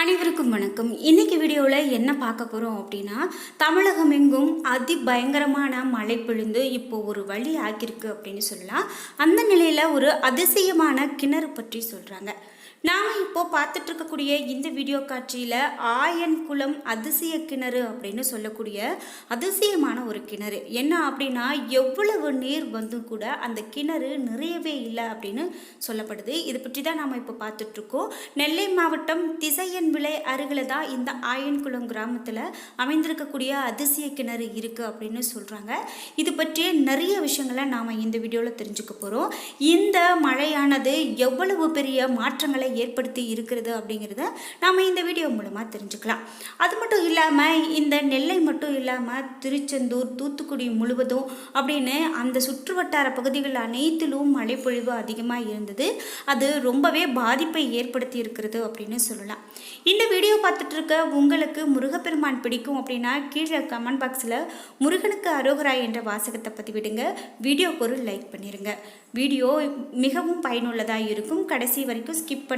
அனைவருக்கும் வணக்கம். இன்னைக்கு வீடியோவில் என்ன பார்க்க போகிறோம் அப்படின்னா தமிழகம் எங்கும் அதி பயங்கரமான மழை பொழிந்து இப்போ ஒரு வழி ஆக்கியிருக்கு அப்படின்னு சொல்லலாம். அந்த நிலையில் ஒரு அதிசயமான கிணறு பற்றி சொல்கிறாங்க நாம் இப்போ பார்த்துட்டு இருக்கக்கூடிய இந்த வீடியோ காட்சியில் ஆயன் குளம் அதிசய கிணறு அப்படின்னு சொல்லக்கூடிய அதிசயமான ஒரு கிணறு. என்ன அப்படின்னா எவ்வளவு நீர் வந்து கூட அந்த கிணறு நிறையவே இல்லை அப்படின்னு சொல்லப்படுது. இது பற்றி தான் நாம் இப்போ பார்த்துட்ருக்கோம் நெல்லை மாவட்டம் திசையன் விலை அருகில் தான் இந்த ஆயன்குளம் கிராமத்தில் அமைந்திருக்கக்கூடிய அதிசய கிணறு இருக்குது அப்படின்னு சொல்கிறாங்க இது பற்றிய நிறைய விஷயங்களை நாம் இந்த வீடியோவில் தெரிஞ்சுக்க போகிறோம் இந்த மழையானது எவ்வளவு பெரிய மாற்றங்களை ஏற்படுத்தி இருக்கிறது அப்படிங்கிறத நாம் இந்த வீடியோ மூலமாக தெரிஞ்சுக்கலாம். அது மட்டும் இல்லாமல் இந்த நெல்லை மட்டும் இல்லாமல் திருச்செந்தூர் தூத்துக்குடி முழுவதும் அப்படின்னு அந்த சுற்றுவட்டார பகுதிகள் அனைத்திலும் மழைப்பொழிவு அதிகமாக இருந்தது. அது ரொம்பவே பாதிப்பை ஏற்படுத்தி இருக்கிறது அப்படின்னு சொல்லலாம். இந்த வீடியோ பார்த்துட்டு இருக்க உங்களுக்கு முருகப்பெருமான் பிடிக்கும் அப்படின்னா கீழே கமெண்ட் பாக்ஸில் முருகனுக்கு அரோகரா என்ற வாசகத்தை பதிவிடுங்க. வீடியோக்கு ஒரு லைக் பண்ணிடுங்க வீடியோ மிகவும் பயனுள்ளதாக இருக்கும். கடைசி வரைக்கும் ஸ்கிப் பண்ணி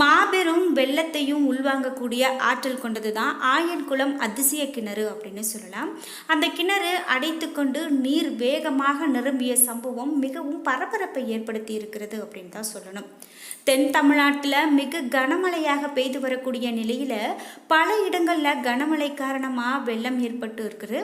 மாபெரும் வெள்ளத்தையும் உள்வாங்கக்கூடிய ஆற்றல் கொண்டது தான் ஆயன்குளம் அதிசய கிணறு அப்படின்னு சொல்லலாம். அந்த கிணறு அடைத்து கொண்டு நீர் வேகமாக நிரம்பிய சம்பவம் மிகவும் பரபரப்பை ஏற்படுத்தி இருக்கிறது அப்படின்னு தான் சொல்லணும். தென் தமிழ்நாட்டில் மிக கனமழையாக பெய்து வரக்கூடிய நிலையில் பல இடங்களில் கனமழை காரணமாக வெள்ளம் ஏற்பட்டு இருக்குது.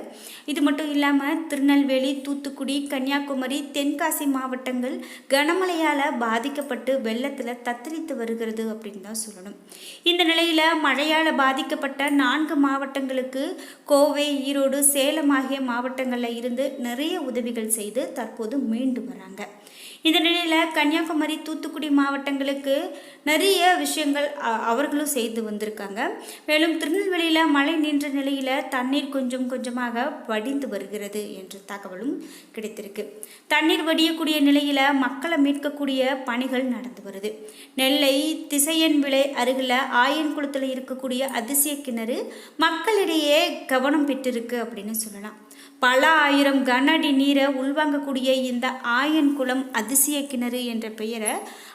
இது மட்டும் இல்லாமல் திருநெல்வேலி தூத்துக்குடி கன்னியாகுமரி தென்காசி மாவட்டங்கள் கனமழையால் பாதிக்கப்பட்டு வெள்ளத்தில் தத்தளித்து வருகிறது அப்படின்னு தான் சொல்லணும். இந்த நிலையில் மழையால் பாதிக்கப்பட்ட நான்கு மாவட்டங்களுக்கு கோவை ஈரோடு சேலம் ஆகிய மாவட்டங்களில் இருந்து நிறைய உதவிகள் செய்து தற்போது மீண்டு வராங்க. இந்த நிலையில் கன்னியாகுமரி தூத்துக்குடி மாவட்டங்களுக்கு நிறைய விஷயங்கள் அவர்களும் செய்து வந்திருக்காங்க. மேலும் திருநெல்வேலியில் மழை நின்ற நிலையில் தண்ணீர் கொஞ்சம் கொஞ்சமாக வடிந்து வருகிறது என்ற தகவலும் கிடைத்திருக்கு. தண்ணீர் வடியக்கூடிய நிலையில் மக்களை மீட்கக்கூடிய பணிகள் நடந்து வருது. நெல்லை திசையன் விலை அருகில் ஆயன்குளத்தில் இருக்கக்கூடிய அதிசய கிணறு மக்களிடையே கவனம் பெற்றிருக்கு அப்படின்னு சொல்லலாம். பல ஆயிரம் கன அடி நீரை உள்வாங்கக்கூடிய இந்த ஆயன் குளம் அதிசய கிணறு என்ற பெயரை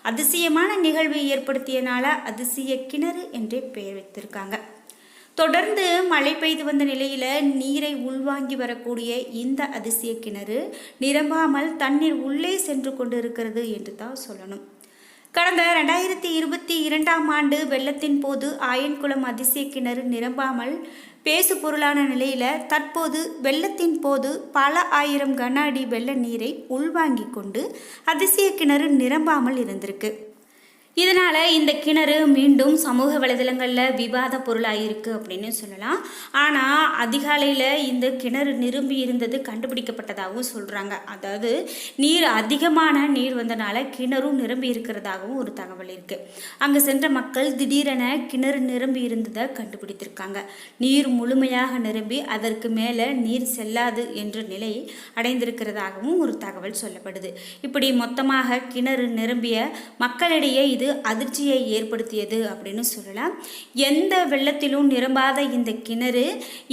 அதிசயமான நிகழ்வை ஏற்படுத்தியனால அதிசய கிணறு என்றே பெயர் வைத்திருக்காங்க. தொடர்ந்து மழை பெய்து வந்த நிலையில் நீரை உள்வாங்கி வரக்கூடிய இந்த அதிசய கிணறு நிரம்பாமல் தண்ணீர் உள்ளே சென்று கொண்டு இருக்கிறது என்று தான் சொல்லணும். கடந்த ரெண்டாயிரத்தி இருபத்தி இரண்டாம் ஆண்டு வெள்ளத்தின் போது ஆயன்குளம் அதிசய கிணறு நிரம்பாமல் பேசு பொருளான நிலையில் தற்போது வெள்ளத்தின் போது பல ஆயிரம் கன அடி வெள்ள நீரை உள்வாங்கிக் கொண்டு அதிசய கிணறு நிரம்பாமல் இருந்திருக்கு. இதனால் இந்த கிணறு மீண்டும் சமூக வலைதளங்களில் விவாத பொருளாக இருக்குது அப்படின்னு சொல்லலாம். ஆனால் அதிகாலையில் இந்த கிணறு நிரம்பி இருந்தது கண்டுபிடிக்கப்பட்டதாகவும் சொல்கிறாங்க அதாவது நீர் அதிகமான நீர் வந்தனால கிணறும் நிரம்பி இருக்கிறதாகவும் ஒரு தகவல் இருக்குது அங்கே சென்ற மக்கள் திடீரென கிணறு நிரம்பி இருந்ததை கண்டுபிடித்திருக்காங்க. நீர் முழுமையாக நிரம்பி அதற்கு மேலே நீர் செல்லாது என்ற நிலை அடைந்திருக்கிறதாகவும் ஒரு தகவல் சொல்லப்படுது. இப்படி மொத்தமாக கிணறு நிரம்பிய மக்களிடையே இது அதிர்ச்சியை ஏற்படுத்தியது அப்படின்னு சொல்லலாம். எந்த வெள்ளத்திலும் நிரம்பாத இந்த கிணறு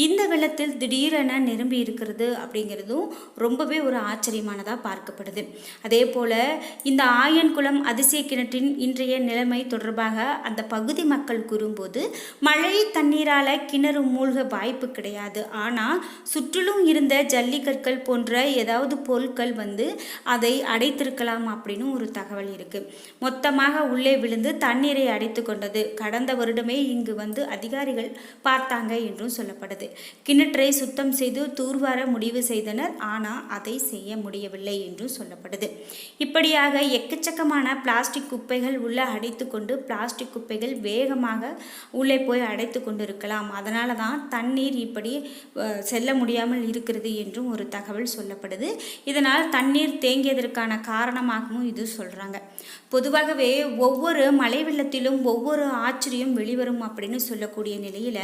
இந்த வெள்ளத்தில் திடீரென நிரம்பி இருக்கிறது அப்படிங்கிறதும் ரொம்பவே ஒரு ஆச்சரியமானதாக பார்க்கப்படுது. அதே போல் இந்த ஆயன்குளம் அதிசய கிணற்றின் இன்றைய நிலைமை தொடர்பாக அந்த பகுதி மக்கள் கூறும்போது மழை தண்ணீரால் கிணறு மூழ்க வாய்ப்பு கிடையாது. ஆனால் சுற்றிலும் இருந்த ஜல்லிக்கற்கள் போன்ற ஏதாவது பொருட்கள் வந்து அதை அடைத்திருக்கலாம் அப்படின்னு ஒரு தகவல் இருக்குது மொத்தமாக உள்ள உள்ளே விழுந்து தண்ணீரை அடைத்து கொண்டது. கடந்த வருடமே இங்கு வந்து அதிகாரிகள் பார்த்தாங்க என்றும் சொல்லப்படுது. கிணற்றை சுத்தம் செய்து தூர்வார முடிவு செய்தனர். ஆனால் அதை செய்ய முடியவில்லை என்றும் சொல்லப்படுது. இப்படியாக எக்கச்சக்கமான பிளாஸ்டிக் குப்பைகள் உள்ளே அடைத்து கொண்டு பிளாஸ்டிக் குப்பைகள் வேகமாக உள்ளே போய் அடைத்து கொண்டு இருக்கலாம் அதனால தான் தண்ணீர் இப்படி செல்ல முடியாமல் இருக்கிறது என்றும் ஒரு தகவல் சொல்லப்படுது. இதனால் தண்ணீர் தேங்கியதற்கான காரணமாகவும் இது சொல்கிறாங்க பொதுவாகவே ஒவ்வொரு ஒவ்வொரு மழை வெள்ளத்திலும் ஒவ்வொரு ஆச்சரியம் வெளிவரும் அப்படின்னு சொல்லக்கூடிய நிலையில்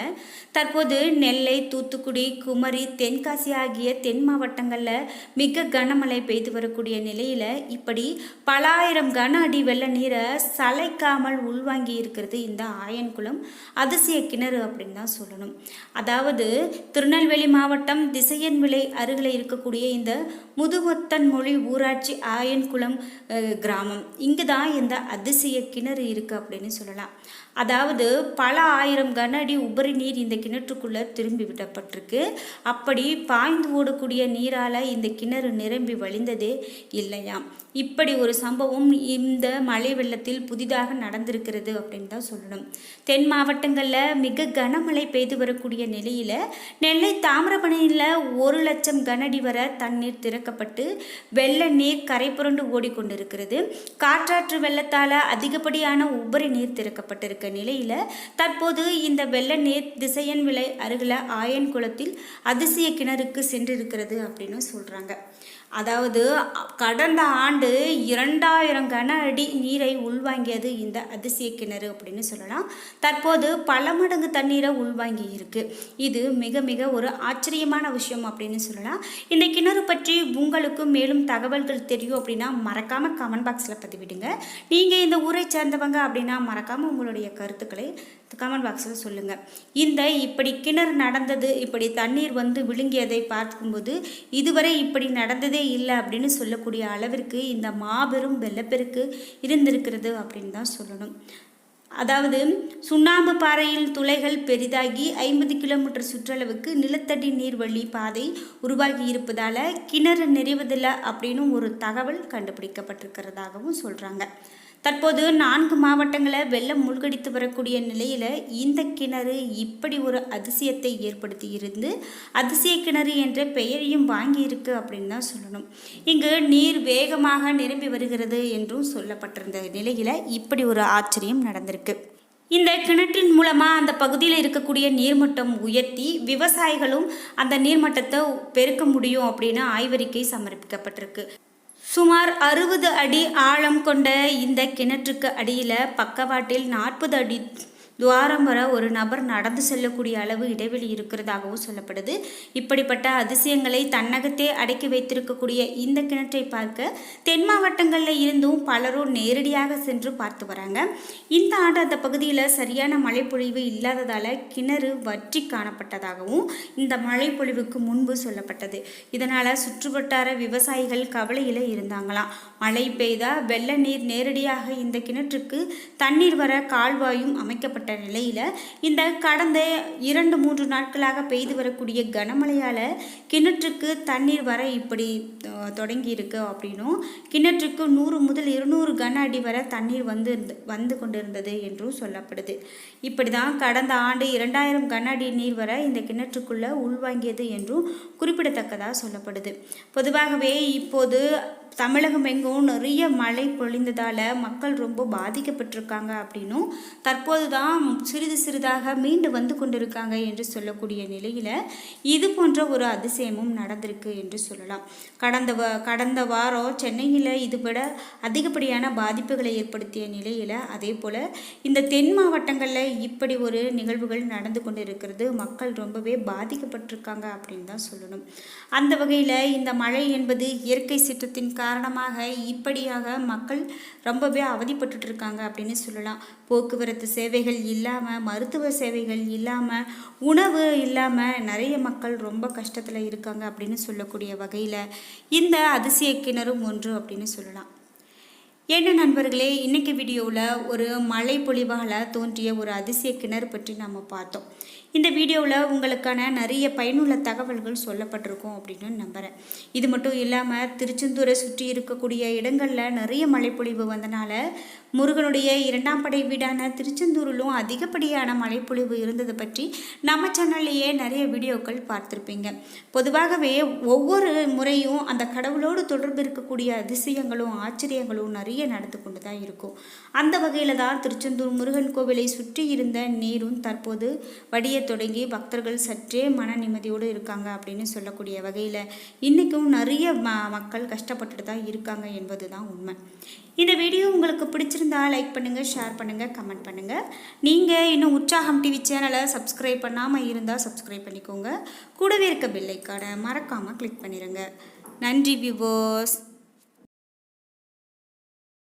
தற்போது நெல்லை தூத்துக்குடி குமரி தென்காசி ஆகிய தென் மாவட்டங்களில் மிக கனமழை பெய்து வரக்கூடிய நிலையில் இப்படி பல ஆயிரம் கன அடி வெள்ள நீரை சளைக்காமல் உள்வாங்கி இருக்கிறது இந்த ஆயன்குளம் அதிசய கிணறு அப்படின்னு தான் சொல்லணும். அதாவது திருநெல்வேலி மாவட்டம் திசையன் விலை அருகில் இருக்கக்கூடிய இந்த முதுமொத்தன் மொழி ஊராட்சி ஆயன்குளம் கிராமம். இங்கு தான் இந்த அதிசய கிணறு இருக்குது அப்படின்னு சொல்லலாம். அதாவது பல ஆயிரம் கன அடி உபரி நீர் இந்த கிணற்றுக்குள்ளே திரும்பி விடப்பட்டிருக்கு. அப்படி பாய்ந்து ஓடக்கூடிய நீரால் இந்த கிணறு நிரம்பி வழிந்ததே இல்லையாம். இப்படி ஒரு சம்பவம் இந்த மழை வெள்ளத்தில் புதிதாக நடந்திருக்கிறது அப்படின்னு தான் சொல்லணும். தென் மாவட்டங்களில் மிக கனமழை பெய்து வரக்கூடிய நிலையில் நெல்லை தாமிரபணியில் ஒரு லட்சம் கனடி வர தண்ணீர் திறக்கப்பட்டு வெள்ள நீர் கரை புரண்டு ஓடிக்கொண்டிருக்கிறது. காற்றாற்று வெள்ளத்தால் அதிகப்படியான உபரி நீர் திறக்கப்பட்டிருக்கு. நிலையில் தற்போது இந்த வெள்ள நீர் திசையன் விலை அருகில் ஆயன் குளத்தில் அதிசய கிணறுக்கு சென்றிருக்கிறது அப்படின்னு சொல்கிறாங்க அதாவது கடந்த ஆண்டு இரண்டாயிரம் கன அடி நீரை உள்வாங்கியது இந்த அதிசய கிணறு அப்படின்னு சொல்லலாம். தற்போது பல மடங்கு தண்ணீரை உள்வாங்கி இருக்கு இது மிக மிக ஒரு ஆச்சரியமான விஷயம் அப்படின்னு சொல்லலாம். இந்த கிணறு பற்றி உங்களுக்கு மேலும் தகவல்கள் தெரியும் அப்படின்னா மறக்காம கமெண்ட் பாக்ஸில் பதிவிடுங்க. நீங்கள் இந்த ஊரை சேர்ந்தவங்க அப்படின்னா மறக்காம உங்களுடைய கருத்துக்களை கமெண்ட் பாக்ஸில் சொல்லுங்கள் இந்த இப்படி கிணறு நடந்தது இப்படி தண்ணீர் வந்து விழுங்கியதை பார்க்கும்போது இதுவரை இப்படி நடந்தது இல்லை அப்படின்னு சொல்லக்கூடிய அளவிற்கு இந்த மாபெரும் வெள்ளப்பெருக்கு இருந்திருக்கிறது அப்படின்னு தான் சொல்லணும். அதாவது சுண்ணாம்பு பாறையில் துளைகள் பெரிதாகி ஐம்பது கிலோமீட்டர் சுற்றளவுக்கு நிலத்தடி நீர்வழி பாதை உருவாகி இருப்பதால் கிணறு நிறைவதில்லை அப்படின்னு ஒரு தகவல் கண்டுபிடிக்கப்பட்டிருக்கிறதாகவும் சொல்கிறாங்க தற்போது நான்கு மாவட்டங்களை வெள்ளம் மூழ்கடித்து வரக்கூடிய நிலையில் இந்த கிணறு இப்படி ஒரு அதிசயத்தை ஏற்படுத்தி இருந்து அதிசய கிணறு என்ற பெயரையும் வாங்கியிருக்கு அப்படின்னு தான் சொல்லணும். இங்கு நீர் வேகமாக நிரம்பி வருகிறது என்றும் சொல்லப்பட்டிருந்த நிலையில் இப்படி ஒரு ஆச்சரியம் நடந்திருக்கு. இந்த கிணற்றின் மூலமாக அந்த பகுதியில் இருக்கக்கூடிய நீர்மட்டம் உயர்த்தி விவசாயிகளும் அந்த நீர்மட்டத்தை பெருக்க முடியும் அப்படின்னு ஆய்வறிக்கை சமர்ப்பிக்கப்பட்டிருக்கு. சுமார் அறுபது அடி ஆழம் கொண்ட இந்த கிணற்றுக்கு அடியில் பக்கவாட்டில் நாற்பது அடி துவாரம் வர ஒரு நபர் நடந்து செல்லக்கூடிய அளவு இடைவெளி இருக்கிறதாகவும் சொல்லப்படுது. இப்படிப்பட்ட அதிசயங்களை தன்னகத்தே அடக்கி வைத்திருக்கக்கூடிய இந்த கிணற்றை பார்க்க தென் மாவட்டங்களில் இருந்தும் பலரும் நேரடியாக சென்று பார்த்து வராங்க. இந்த ஆண்டு அந்த பகுதியில் சரியான மழைப்பொழிவு இல்லாததால் கிணறு வற்றி காணப்பட்டதாகவும் இந்த மழைப்பொழிவுக்கு முன்பு சொல்லப்பட்டது. இதனால் சுற்றுவட்டார விவசாயிகள் கவலையில் இருந்தாங்களாம். மழை பெய்தால் வெள்ள நீர் நேரடியாக இந்த கிணற்றுக்கு தண்ணீர் வர கால்வாயும் அமைக்கப்பட்ட நிலையில் இந்த கடந்த இரண்டு மூன்று நாட்களாக பெய்து வரக்கூடிய கனமழையால் கிணற்றுக்கு தண்ணீர் வர இப்படி தொடங்கியிருக்கு தொடங்கி இருக்கு அப்படின்னும் கிணற்றுக்கு நூறு முதல் இருநூறு கன அடி வரை தண்ணீர் வந்து வந்து கொண்டிருந்தது என்றும் சொல்லப்படுது. இப்படி தான் கடந்த ஆண்டு இரண்டாயிரம் கன அடி நீர் வரை இந்த கிணற்றுக்குள்ளே உள்வாங்கியது என்றும் குறிப்பிடத்தக்கதாக சொல்லப்படுது. பொதுவாகவே இப்போது தமிழகம் எங்கும் நிறைய மழை பொழிந்ததால் மக்கள் ரொம்ப பாதிக்கப்பட்டிருக்காங்க அப்படின்னும் தற்போது தான் சிறிது சிறிதாக மீண்டு வந்து கொண்டிருக்காங்க என்று சொல்லக்கூடிய நிலையில் இது போன்ற ஒரு அதிசயமும் நடந்திருக்கு என்று சொல்லலாம். கடந்த வ கடந்த வாரம் சென்னையில் இதுவிட அதிகப்படியான பாதிப்புகளை ஏற்படுத்திய நிலையில் அதே போல் இந்த தென் மாவட்டங்களில் இப்படி ஒரு நிகழ்வுகள் நடந்து கொண்டு இருக்கிறது மக்கள் ரொம்பவே பாதிக்கப்பட்டிருக்காங்க அப்படின்னு தான் சொல்லணும். அந்த வகையில் இந்த மழை என்பது இயற்கை சீற்றத்தின் காரணமாக இப்படியாக மக்கள் ரொம்பவே அவதிப்பட்டுட்டு இருக்காங்க அப்படின்னு சொல்லலாம். போக்குவரத்து சேவைகள் இல்லாமல் மருத்துவ சேவைகள் இல்லாமல் உணவு இல்லாமல் நிறைய மக்கள் ரொம்ப கஷ்டத்தில் இருக்காங்க அப்படின்னு சொல்லக்கூடிய வகையில் இந்த அதிசய கிணறும் ஒன்று அப்படின்னு சொல்லலாம். என்ன நண்பர்களே இன்னைக்கு வீடியோவில் ஒரு மழை பொழிவால் தோன்றிய ஒரு அதிசய கிணறு பற்றி நம்ம பார்த்தோம். இந்த வீடியோவில் உங்களுக்கான நிறைய பயனுள்ள தகவல்கள் சொல்லப்பட்டிருக்கும் அப்படின்னு நம்புகிறேன் இது மட்டும் இல்லாமல் திருச்செந்தூரை சுற்றி இருக்கக்கூடிய இடங்களில் நிறைய மழைப்பொழிவு வந்தனால முருகனுடைய இரண்டாம் படை வீடான திருச்செந்தூரிலும் அதிகப்படியான மழைப்பொழிவு இருந்தது பற்றி நம்ம சேனல்லையே நிறைய வீடியோக்கள் பார்த்துருப்பீங்க. பொதுவாகவே ஒவ்வொரு முறையும் அந்த கடவுளோடு தொடர்பு இருக்கக்கூடிய அதிசயங்களும் ஆச்சரியங்களும் நிறைய நடந்து கொண்டு தான் இருக்கும். அந்த வகையில் தான் திருச்செந்தூர் முருகன் கோவிலை சுற்றி இருந்த நீரும் தற்போது வடிய தொடங்கி பக்தர்கள் சற்றே மன நிம்மதியோடு இருக்காங்க அப்படின்னு சொல்லக்கூடிய வகையில் இன்றைக்கும் நிறைய ம மக்கள் கஷ்டப்பட்டுட்டு தான் இருக்காங்க என்பது தான் உண்மை. இந்த வீடியோ உங்களுக்கு பிடிச்சிருந்தா லைக் பண்ணுங்கள் ஷேர் பண்ணுங்கள் கமெண்ட் பண்ணுங்கள் நீங்கள் இன்னும் உற்சாகம் டிவி சேனலை சப்ஸ்கிரைப் பண்ணாமல் இருந்தால் சப்ஸ்கிரைப் பண்ணிக்கோங்க. கூடவே இருக்க பெல்லைக்கான மறக்காமல் கிளிக் பண்ணிடுங்க நன்றி விவோஸ்